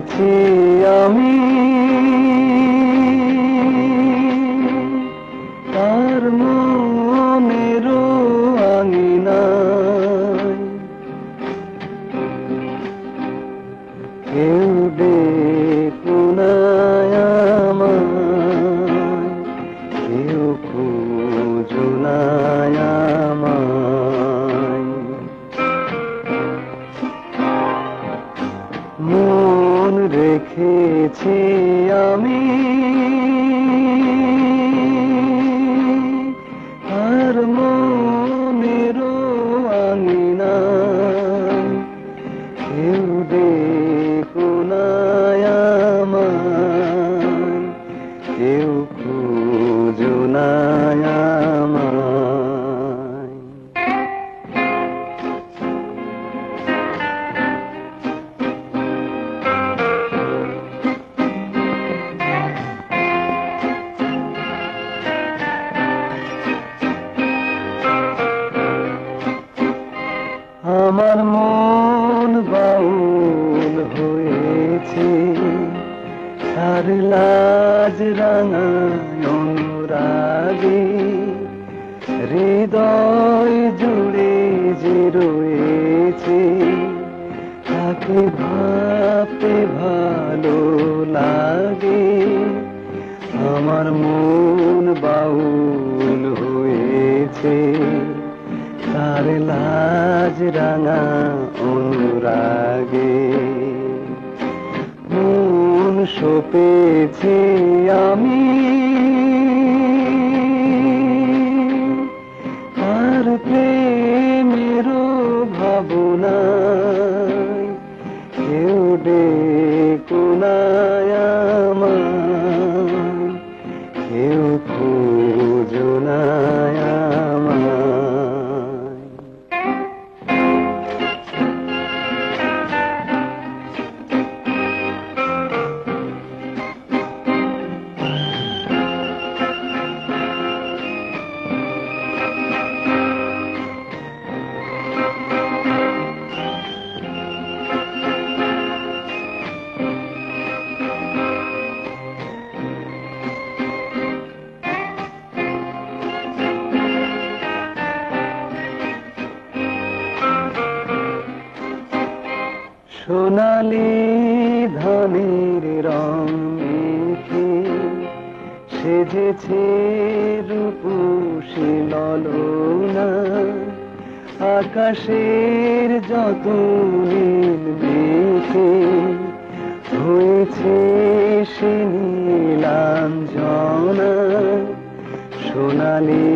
রেখেছি আমি। রেখেছি আমি। আমার মন বাউল হয়েছে। তার লাজ রাঙায় অনুরাগে। হৃদয় জুড়ে যে রয়েছে, তাকে ভাবতে ভালো লাগে। আমার মন বাউল হয়েছে। তার লাজ রাঙা অনুরাগে। মন সপেছি আমি। আর প্রেমেরও সোনালি ধানের রং মেখে সেজেছে রূপসী ললনা আকাশের যত নীল মেঘে হয়েছে সে নীলাঞ্জনা। সোনালি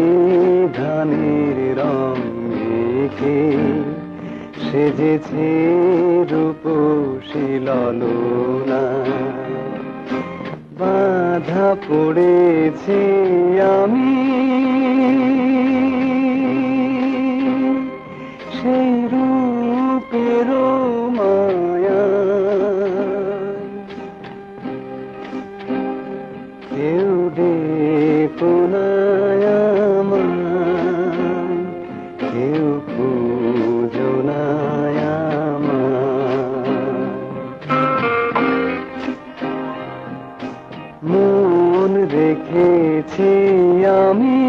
ধানের রং মেখে সেজেছে রূপসী ললনা বাধা পড়েছে আমি। রেখেছি আমি।